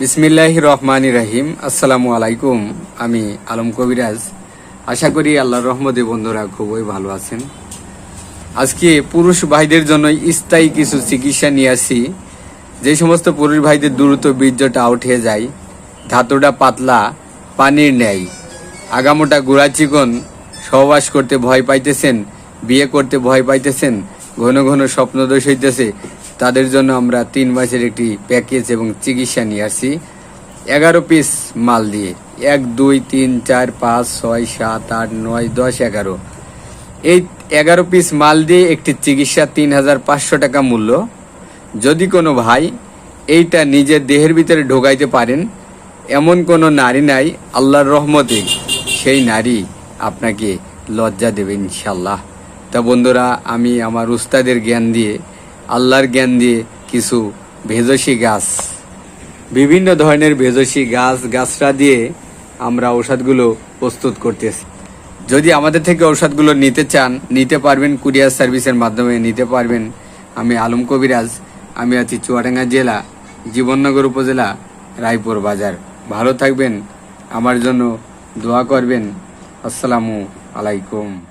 বিসমিল্লাহ রহমান রাহিম। আসসালামু আলাইকুম। আমি আলম কবিরাজ। আশা করি আল্লাহর রহমতে বন্ধুরা খুবই ভালো আছেন। আজকে পুরুষ ভাইদের জন্য স্থায়ী কিছু চিকিৎসা নিয়ে আসি। যে সমস্ত পুরুষ ভাইদের দ্রুত বীর্যটা উঠে যায়, ধাতুটা পাতলা, পানির ন্যায়। আগামোটা গোড়া চিকন, সহবাস করতে ভয় পাইতেছেন, বিয়ে করতে ভয় পাইতেছেন, ঘন ঘন স্বপ্নদোষ হইতেছে তাদের জন্য আমরা তিন মাসের একটি প্যাকেজ এবং চিকিৎসা নিয়ে আসি এগারো পিস মাল দিয়ে। এক, দুই, তিন, চার, পাঁচ, ছয়, সাত, আট, নয়, দশ, এগারো। এই এগারো পিস মাল দিয়ে একটি চিকিৎসা তিন হাজার পাঁচশো টাকা মূল্য। যদি কোনো ভাই এইটা নিজের দেহের ভিতরে ঢোকাইতে পারেন, এমন কোনো নারী নাই, আল্লাহর রহমতে সেই নারী আপনাকে লজ্জা দেবে ইনশাল্লাহ তা বন্ধুরা, আমি আমার উস্তাদের জ্ঞান দিয়ে আল্লাহর জ্ঞান দিয়ে কিছু ভেজসি গাছ। বিভিন্ন ধরনের ভেজসি গাছ, গাছরা দিয়ে আমরা ঔষধগুলো প্রস্তুত করতেছি। যদি আমাদের থেকে ঔষধগুলো নিতে চান, নিতে পারবেন কুরিয়ার সার্ভিসের মাধ্যমে, নিতে পারবেন। আমি আলম কবিরাজ, আমি আছি চুয়াডাঙ্গা জেলা, জীবননগর উপজেলা, রায়পুর বাজার। ভালো থাকবেন, আমার জন্য দোয়া করবেন। আসসালামু আলাইকুম।